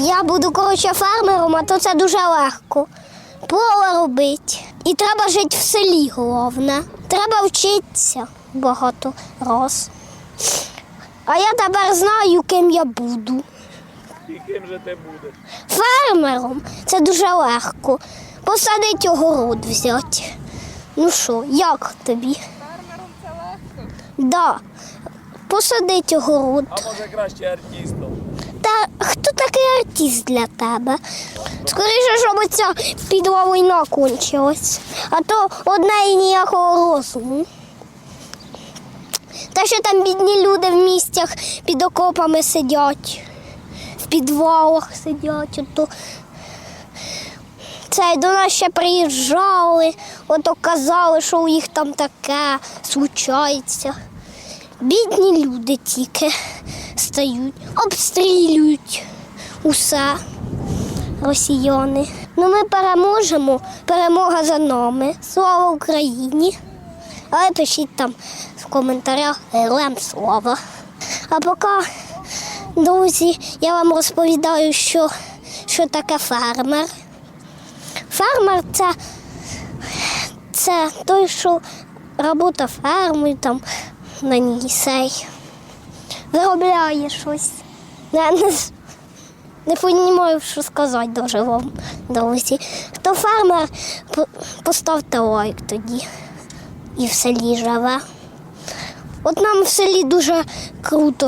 Я буду коротше фермером, а то це дуже легко. Поле робити. І треба жити в селі, головне. Треба вчитися багато раз. А я тепер знаю, ким я буду. І ким же ти будеш? Фермером це дуже легко. Посадить огород взяти. Ну що, як тобі? Фермером це легко. Да. Посадить огород. А може краще артистом? Хто такий артист для тебе? Скоріше, щоб оця підла війна кончилась. А то одне і ніякого розуму. Та що там бідні люди в містях під окопами сидять, в підвалах сидять. Ото. Це до нас ще приїжджали, ото казали, що у їх там таке случається. Бідні люди тільки стають, обстрілюють усе росіяни. Ну ми переможемо, перемога за нами. Слава Україні! Але пишіть там в коментарях героям слава. А поки, друзі, я вам розповідаю, що, що таке фермер. Фермер це, це той, що робота фермою там на ній сей. Виробляє щось. Я не, не розумію, що сказати дуже вам, друзі. Хто фермер, поставте лайк тоді і в селі живе. От нам в селі дуже круто.